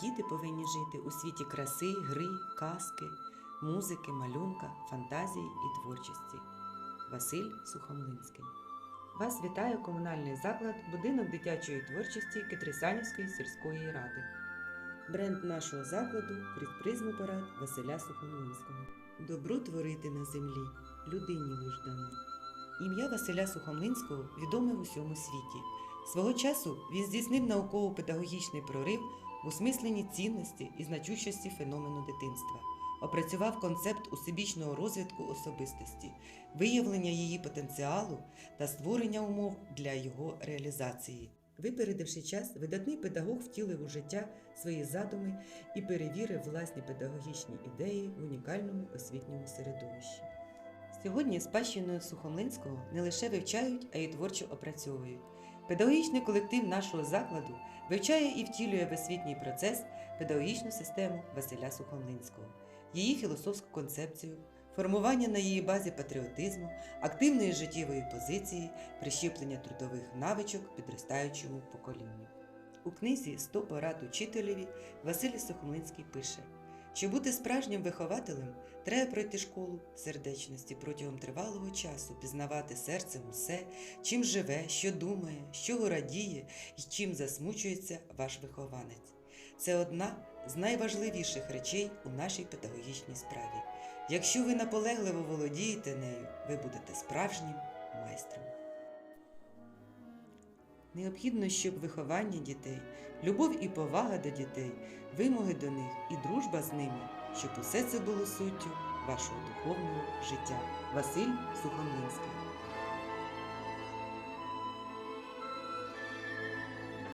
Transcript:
Діти повинні жити у світі краси, гри, казки, музики, малюнка, фантазії і творчості. Василь Сухомлинський. Вас вітає комунальний заклад Будинок дитячої творчості Китрисанівської сільської ради. Бренд нашого закладу крізь призму парад Василя Сухомлинського. Добро творити на землі, людині лиш дано. Ім'я Василя Сухомлинського відоме в усьому світі. Свого часу він здійснив науково-педагогічний прорив в осмисленні цінності і значущості феномену дитинства, опрацював концепт усебічного розвитку особистості, виявлення її потенціалу та створення умов для його реалізації. Випередивши час, видатний педагог втілив у життя свої задуми і перевірив власні педагогічні ідеї в унікальному освітньому середовищі. Сьогодні спадщиною Сухомлинського не лише вивчають, а й творчо опрацьовують. Педагогічний колектив нашого закладу вивчає і втілює в процес педагогічну систему Василя Сухомлинського, її філософську концепцію, формування на її базі патріотизму, активної життєвої позиції, прищеплення трудових навичок підростаючому поколінню. У книзі «100 порад учителеві Василь Сухомлинський пише, що бути справжнім вихователем треба пройти школу сердечності протягом тривалого часу, пізнавати серцем все, чим живе, що думає, чого радіє і чим засмучується ваш вихованець. Це одна з найважливіших речей у нашій педагогічній справі. Якщо ви наполегливо володієте нею, ви будете справжнім майстром. Необхідно, щоб виховання дітей, любов і повага до дітей, вимоги до них і дружба з ними, щоб усе це було суттю вашого духовного життя. Василь Сухомлинський